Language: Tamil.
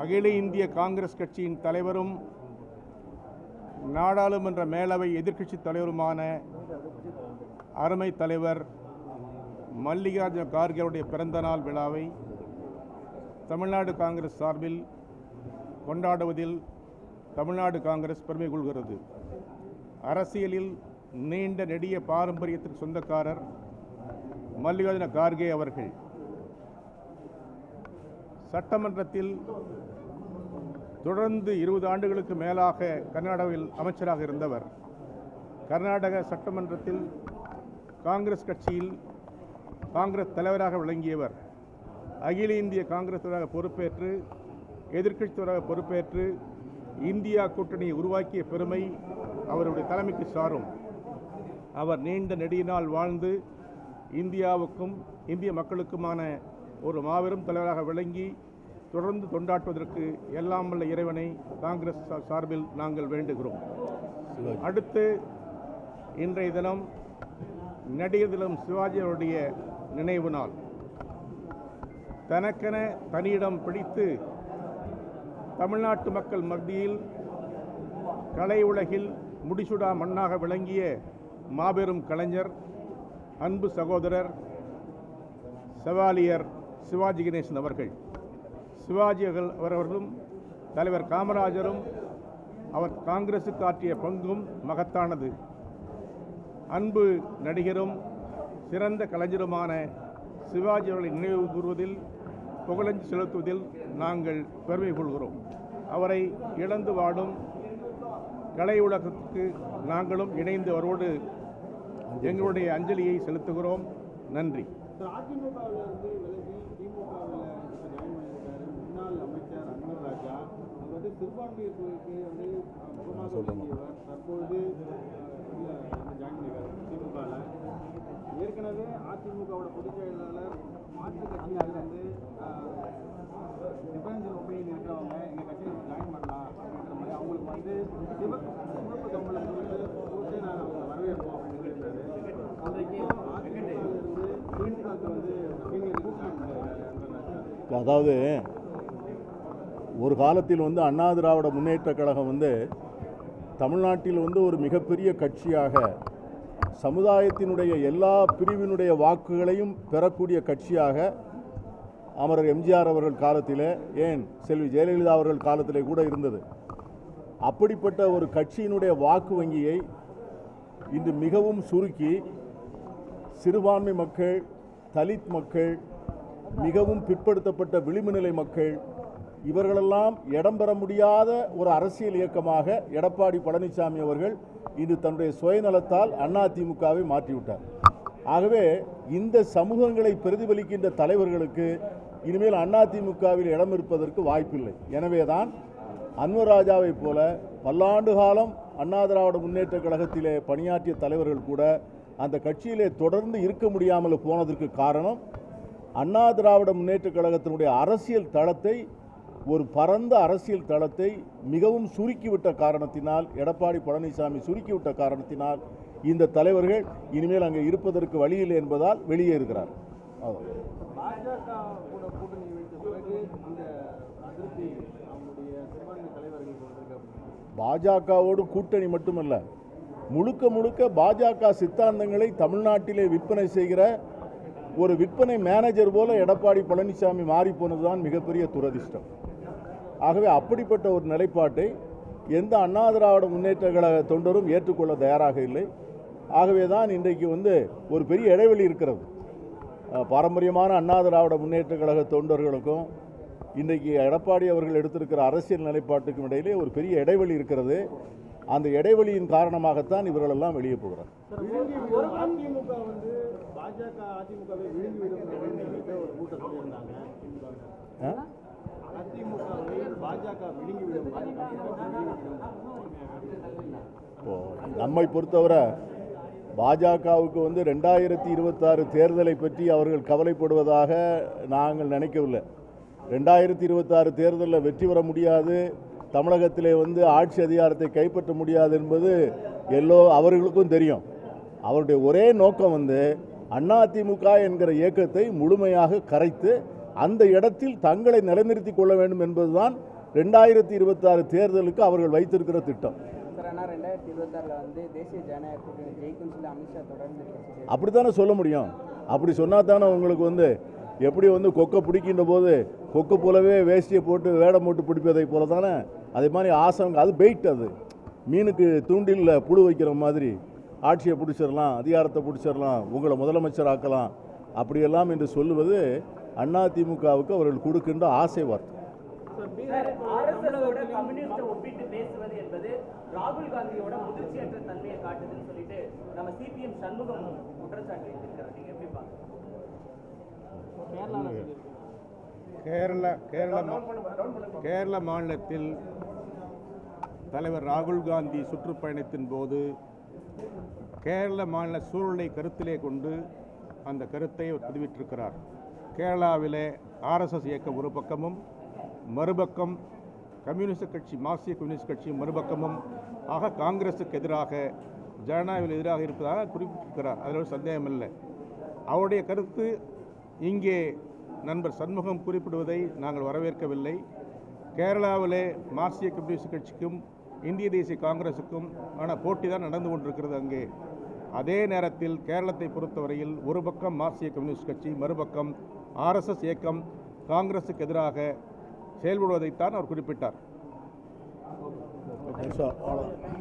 அகில இந்திய காங்கிரஸ் கட்சியின் தலைவரும் நாடாளுமன்ற மேலவை எதிர்க்கட்சித் தலைவருமான அருமை தலைவர் மல்லிகார்ஜுன கார்கேவுடைய பிறந்தநாள் விழாவை தமிழ்நாடு காங்கிரஸ் சார்பில் கொண்டாடுவதில் தமிழ்நாடு காங்கிரஸ் பெருமை கொள்கிறது. அரசியலில் நீண்ட நெடிய பாரம்பரியத்திற்கு சொந்தக்காரர் மல்லிகார்ஜுன கார்கே அவர்கள். சட்டமன்றத்தில் தொடர்ந்து இருபது ஆண்டுகளுக்கு மேலாக கர்நாடகாவில் அமைச்சராக இருந்தவர். கர்நாடக சட்டமன்றத்தில் காங்கிரஸ் கட்சியில் காங்கிரஸ் தலைவராக விளங்கியவர். அகில இந்திய காங்கிரஸ் தலைவராக பொறுப்பேற்று எதிர்க்கட்சி தலைவராக பொறுப்பேற்று இந்தியா கூட்டணியை உருவாக்கிய பெருமை அவருடைய தலைமைக்கு சாரும். அவர் நீண்ட நெடிய நாள் வாழ்ந்து இந்தியாவுக்கும் இந்திய மக்களுக்குமான ஒரு மாபெரும் தலைவராக விளங்கி தொடர்ந்து தொண்டாற்றுவதற்கு எல்லாம் வல்ல இறைவனை காங்கிரஸ் சார்பில் நாங்கள் வேண்டுகிறோம். அடுத்து இன்றைய தினம் நடிகர் தினம் சிவாஜி அவருடைய நினைவு நாள். தனக்கென தனியிடம் பிடித்து தமிழ்நாட்டு மக்கள் மத்தியில் கலை உலகில் முடிசுடா மண்ணாக விளங்கிய மாபெரும் கலைஞர் அன்பு சகோதரர் செவாலியர் சிவாஜி கணேசன் அவர்கள். சிவாஜி அவர்களும் தலைவர் காமராஜரும் அவர் காங்கிரசுக்கு ஆற்றிய பங்கும் மகத்தானது. அன்பு நடிகரும் சிறந்த கலைஞருமான சிவாஜி அவர்களை நினைவு கூறுவதில் புகழஞ்சு செலுத்துவதில் நாங்கள் பெருமை கொள்கிறோம். அவரை இழந்து வாடும் கலை உலகத்துக்கு நாங்களும் இணைந்து அவரோடு எங்களுடைய அஞ்சலியை செலுத்துகிறோம். நன்றி. சார் அதிமுகவில் இருந்து விலகி திமுகவில் ஜாயின் பண்ணியிருக்காரு முன்னாள் அமைச்சர் அன்வர் ராஜா அவர் வந்து சிறுபான்மையர் துறைக்கு வந்து முகமாக விளங்கியவர் தற்பொழுது ஜாயின் பண்ணியிருக்காரு திமுகவில். ஏற்கனவே அதிமுகவோட பொதுச் செயலாளர் மாற்று கட்சியில் வந்து டிஃபரன்ஸ் ஒப்பீனியன் இருக்கிறவங்க எங்கள் கட்சியில் ஜாயின் பண்ணலாம் அப்படின்ற மாதிரி அவங்களுக்கு வந்து சிவப்பு சிவப்பு கம்பளம் கொடுத்து போட்டு நாங்கள் அவங்க வரவேற்போம் அப்படின்னு சொல்லியிருந்தாரு அன்றைக்கு அதிமுகவிலிருந்து திமுகவுக்கு வந்து சீனியர் கூட்டணி பண்ணியிருக்காரு அன்வர் ராஜா அதாவது ஒரு காலத்தில் வந்து அண்ணா திராவிட முன்னேற்ற கழகம் வந்து தமிழ்நாட்டில் வந்து ஒரு மிகப்பெரிய கட்சியாக சமுதாயத்தினுடைய எல்லா பிரிவினுடைய வாக்குகளையும் பெறக்கூடிய கட்சியாக அமரர் எம்ஜிஆர் அவர்கள் காலத்தில் ஏன் செல்வி ஜெயலலிதா அவர்கள் காலத்திலே கூட இருந்தது. அப்படிப்பட்ட ஒரு கட்சியினுடைய வாக்கு வங்கியை இன்று மிகவும் சுருக்கி சிறுபான்மை மக்கள் தலித் மக்கள் மிகவும் பிற்படுத்தப்பட்ட விளிம்பு நிலை மக்கள் இவர்களெல்லாம் இடம்பெற முடியாத ஒரு அரசியல் இயக்கமாக எடப்பாடி பழனிசாமி அவர்கள் இன்று தன்னுடைய சுயநலத்தால் அதிமுகவை மாற்றிவிட்டார். ஆகவே இந்த சமூகங்களை பிரதிபலிக்கின்ற தலைவர்களுக்கு இனிமேல் அதிமுகவில் இடம் இருப்பதற்கு வாய்ப்பில்லை. எனவேதான் அன்வர் ராஜாவைப் போல பல்லாண்டு காலம் அண்ணா திராவிட முன்னேற்ற கழகத்திலே பணியாற்றிய தலைவர்கள் கூட அந்த கட்சியிலே தொடர்ந்து இருக்க முடியாமல் போனதற்கு காரணம் அண்ணா திராவிட முன்னேற்ற கழகத்தினுடைய அரசியல் தளத்தை ஒரு பரந்த அரசியல் தளத்தை மிகவும் சுருக்கிவிட்ட காரணத்தினால் எடப்பாடி பழனிசாமி சுருக்கிவிட்ட காரணத்தினால் இந்த தலைவர்கள் இனிமேல் அங்கே இருப்பதற்கு வழியில்லை என்பதால் வெளியேறுகிறார். பாஜகவோடு கூட்டணி மட்டுமல்ல முழுக்க முழுக்க பாஜக சித்தாந்தங்களை தமிழ்நாட்டிலே விற்பனை செய்கிற ஒரு விற்பனை மேனேஜர் போல எடப்பாடி பழனிசாமி மாறி போனதுதான் மிகப்பெரிய துரதிர்ஷ்டம். ஆகவே அப்படிப்பட்ட ஒரு நிலைப்பாட்டை எந்த அண்ணா திராவிட முன்னேற்ற கழக தொண்டரும் ஏற்றுக்கொள்ள தயாராக இல்லை. ஆகவே தான் இன்றைக்கு வந்து ஒரு பெரிய இடைவெளி இருக்கிறது. பாரம்பரியமான அண்ணா திராவிட முன்னேற்ற கழக தொண்டர்களுக்கும் இன்றைக்கு எடப்பாடி அவர்கள் எடுத்திருக்கிற அரசியல் நிலைப்பாட்டுக்கும் இடையிலே ஒரு பெரிய இடைவெளி இருக்கிறது. அந்த இடைவெளியின் காரணமாகத்தான் இவர்களெல்லாம் வெளியே போகிறார் பாஜக அதிமுகவை விழுங்கி சொல்லிட்டு ஒரு கூட்டம் சொல்லியிருந்தாங்க? அதிமுகவை பாஜக விழுங்கி விடும் நம்மை பொறுத்தவரை பாஜகவுக்கு வந்து ரெண்டாயிரத்தி இருபத்தாறு தேர்தலை பற்றி அவர்கள் கவலைப்படுவதாக நாங்கள் நினைக்கவில்லை. ரெண்டாயிரத்தி இருபத்தாறு தேர்தலில் வெற்றி பெற முடியாது தமிழகத்திலே வந்து ஆட்சி அதிகாரத்தை கைப்பற்ற முடியாது என்பது எல்லோ அவர்களுக்கும் தெரியும். அவருடைய ஒரே நோக்கம் வந்து அதிமுக என்கிற இயக்கத்தை முழுமையாக கரைத்து அந்த இடத்தில் தங்களை நிலைநிறுத்திக் கொள்ள வேண்டும் என்பதுதான் ரெண்டாயிரத்தி இருபத்தாறு தேர்தலுக்கு அவர்கள் வைத்திருக்கிற திட்டம். அப்படித்தானே சொல்ல முடியும். அப்படி சொன்னா தானே உங்களுக்கு வந்து எப்படி வந்து கொக்கை பிடிக்கின்ற போது கொக்கு போலவே வேஷ்டியை போட்டு வேடம் போட்டு பிடிப்பதை போல தானே அதே மாதிரி ஆசங்க அது பெயிட் அது. மீனுக்கு தூண்டிலில் புழு வைக்கிற மாதிரி. ஆட்சியை பிடிச்சிடலாம் அதிகாரத்தை பிடிச்சிடலாம் உங்களை முதலமைச்சர் ஆக்கலாம் அப்படியெல்லாம் என்று சொல்லுவது அதிமுகவுக்கு அவர்கள் கொடுக்கின்ற ஆசை வார்த்தை. ஆர்எஸ்எஸோட கம்யூனிஸ்ட ஒப்பிட்டு பேசுவது என்பது ராகுல் காந்தியோட முதிர்ச்சியற்ற தன்மையை காட்டுதுன்னு சொல்லிட்டு நம்ம சிபிஎம் சண்முகம் குற்றச்சாட்டு வைத்திருக்காரு நீங்க எப்படி பாக்குறீங்க கேரள கேரள மாநிலத்தில் தலைவர் ராகுல் காந்தி சுற்றுப்பயணத்தின் போது கேரள மாநில சூழலை கருத்திலே கொண்டு அந்த கருத்தை அவர் பதிவிட்டிருக்கிறார். கேரளாவிலே ஆர்எஸ்எஸ் இயக்கம் ஒரு பக்கமும் மறுபக்கம் கம்யூனிஸ்ட் கட்சி மார்க்சிய கம்யூனிஸ்ட் கட்சி மறுபக்கமும் ஆக காங்கிரஸுக்கு எதிராக ஜனநாயகம் எதிராக இருப்பதாக குறிப்பிட்டிருக்கிறார். அதில் ஒரு சந்தேகமில்லை அவருடைய கருத்து இங்கே நண்பர் சண்முகம் குறிப்பிடுவதை நாங்கள் வரவேற்கவில்லை. கேரளாவிலே மார்க்சிய கம்யூனிஸ்ட் கட்சிக்கும் இந்திய தேசிய காங்கிரஸுக்கும் ஆன போட்டி தான் நடந்து கொண்டிருக்கிறது அங்கே அதே நேரத்தில் கேரளத்தை பொறுத்தவரையில் ஒரு பக்கம் மார்க்சிய கம்யூனிஸ்ட் கட்சி மறுபக்கம் ஆர்எஸ்எஸ் இயக்கம் காங்கிரஸுக்கு எதிராக செயல்படுவதைத்தான் அவர் குறிப்பிட்டார் So, அவ்வளவுதான்.